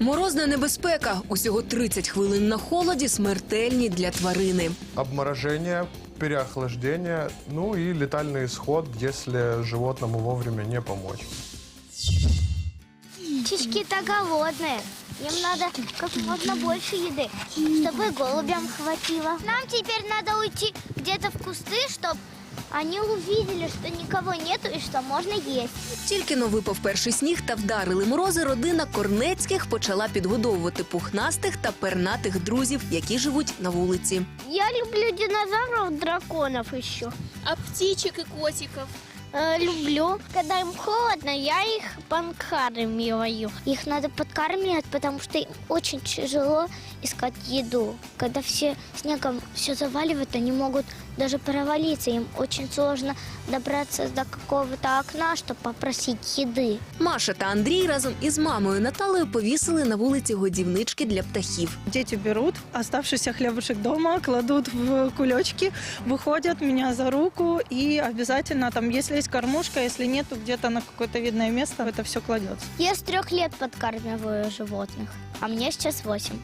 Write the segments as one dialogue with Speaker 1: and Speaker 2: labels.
Speaker 1: Морозна небезпека. Усього 30 хвилин на холоді смертельні для тварини.
Speaker 2: Обморожение, переохлаждение, ну и летальный исход, если животному вовремя не помочь.
Speaker 3: Птички-то голодные. Им надо как можно больше еды, чтобы голубям хватило. Нам теперь надо уйти где-то в кусты, чтобы они увидели, что никого нету и что можно есть.
Speaker 1: Тільки но випав перший сніг та вдарили морози, родина Корнецьких почала підгодовувати пухнастих та пернатих друзів, які живуть на вулиці.
Speaker 3: Я люблю динозавров, драконов еще.
Speaker 4: А птичок і котиков?
Speaker 3: Э, люблю. Когда им холодно, я их подкармливаю. Их надо подкармливать, потому что им очень тяжело искать еду. Когда все снегом все заваливают, они могут даже провалиться. Им очень сложно добраться до какого-то окна, чтобы попросить еды.
Speaker 1: Маша та Андрій разом із мамою Наталею повісили на вулиці годівнички для птахів.
Speaker 5: Дети берут оставшийся хлебушек дома, кладут в кулечки, выходят меня за руку и обязательно там, если есть кормушка, если нет, то где-то на какое-то видное место это все кладется.
Speaker 3: Я с трех лет подкармливаю животных, а мне сейчас восемь.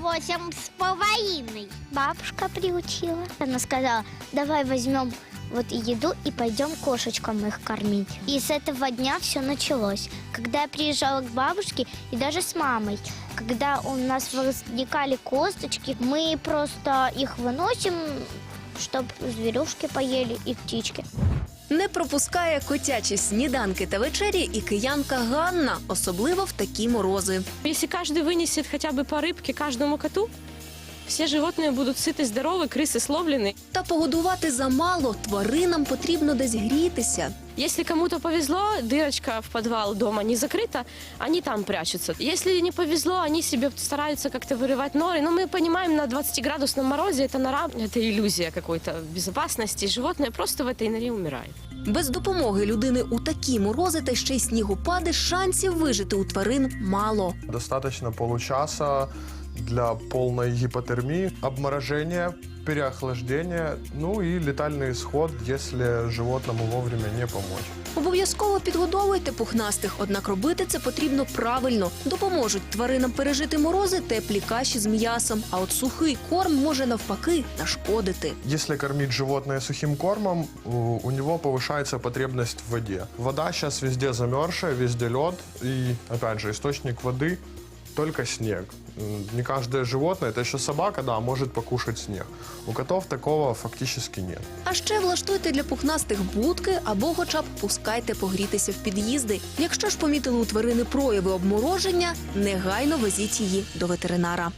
Speaker 3: Восемь с половиной. Бабушка приучила. Она сказала, давай возьмем вот и еду и пойдем кошечкам их кормить. И с этого дня все началось. Когда я приезжала к бабушке и даже с мамой, когда у нас возникали косточки, мы просто их выносим, чтобы зверюшки поели и птички.
Speaker 1: Не пропускає котячі сніданки та вечері і киянка Ганна, особливо в такі морози.
Speaker 4: Если каждый вынесет хотя бы по рыбке каждому коту, все животные будут сыты, здоровы, крысы словлены.
Speaker 1: Та погодувати замало тваринам потрібно десь грітися.
Speaker 4: Если кому-то повезло, дырочка в подвал дома не закрыта, они там прячутся. Если не повезло, они себе стараются как-то вырывать норы. Но мы понимаем, на 20-градусном морозе это нора, это иллюзия какой-то безопасности. Животное просто в этой норе умирает.
Speaker 1: Без допомоги людини у такі морози та ще й снігопади шансів вижити у тварин мало.
Speaker 2: Достаточно получаса для полной гипотермии, обморожение, переохлаждение, ну и летальный исход, если животному вовремя не помочь.
Speaker 1: Обов'язково підгодовуйте пухнастих, однак робити це потрібно правильно. Допоможуть тваринам пережити морози теплі каші з м'ясом, а от сухий корм може навпаки нашкодити.
Speaker 2: Если кормить животное сухим кормом, у у него повышается потребность в воде. Вода сейчас везде замерзшая, везде лед. И, опять же, источник воды только снег. Не каждое животное, это еще собака, да, может покушать снег. У котов такого фактически нет.
Speaker 1: А ще влаштуйте для пухнастих будки або хоча б пускайте погрітися в під'їзди. Якщо ж помітили у тварини прояви обмороження, негайно везіть її до ветеринара.